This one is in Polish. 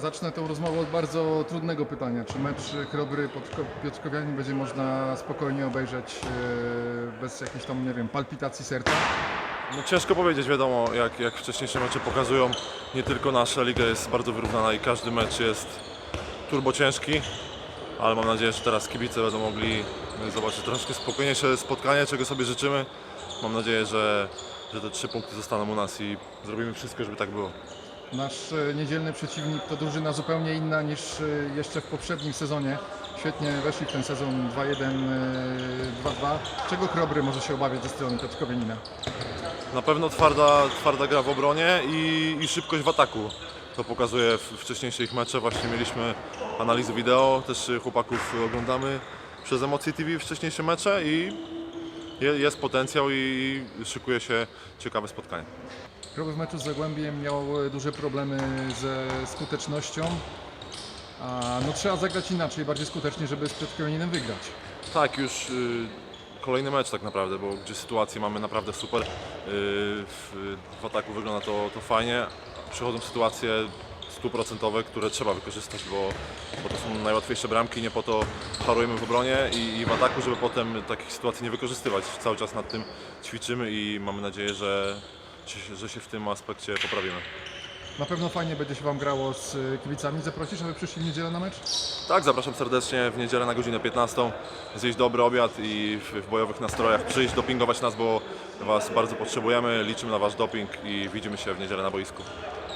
Zacznę tę rozmowę od bardzo trudnego pytania. Czy mecz Chrobry pod Ko- Piotrkowianin będzie można spokojnie obejrzeć e, bez jakiejś tam, nie wiem, palpitacji serca? No ciężko powiedzieć, wiadomo, jak, jak wcześniejsze mecze pokazują, nie tylko nasza liga jest bardzo wyrównana i każdy mecz jest turbo ciężki, ale mam nadzieję, że teraz kibice będą mogli zobaczyć troszkę spokojniejsze spotkanie, czego sobie życzymy. Mam nadzieję, że, że te trzy punkty zostaną u nas i zrobimy wszystko, żeby tak było. Nasz e, niedzielny przeciwnik to drużyna zupełnie inna niż e, jeszcze w poprzednim sezonie. Świetnie weszli w ten sezon 2-1, e, 2-2. Czego Chrobry może się obawiać ze strony Piotrkowianina? Na pewno twarda, twarda gra w obronie i, i szybkość w ataku. To pokazuje w wcześniejsze ich mecze. Właśnie mieliśmy analizy wideo, też chłopaków oglądamy przez Emocje TV wcześniejsze mecze i jest potencjał i szykuje się ciekawe spotkanie. Krowy w meczu z Zagłębiem miał e, duże problemy ze skutecznością. A no trzeba zagrać inaczej, bardziej skutecznie, żeby z Piotrkowianinem wygrać. Tak, już y, kolejny mecz tak naprawdę, bo gdzie sytuacje mamy naprawdę super. Y, w, w ataku wygląda to, to fajnie. Przychodzą sytuacje stuprocentowe, które trzeba wykorzystać, bo, bo to są najłatwiejsze bramki, nie po to harujemy w obronie i, i w ataku, żeby potem takich sytuacji nie wykorzystywać. Cały czas nad tym ćwiczymy i mamy nadzieję, że, że się w tym aspekcie poprawimy. Na pewno fajnie będzie się Wam grało z e, kibicami. Zaprosisz, aby przyszli w niedzielę na mecz? Tak, zapraszam serdecznie w niedzielę na godzinę 15. Zjeść dobry obiad i w, w bojowych nastrojach przyjść, dopingować nas, bo Was bardzo potrzebujemy. Liczymy na Wasz doping i widzimy się w niedzielę na boisku.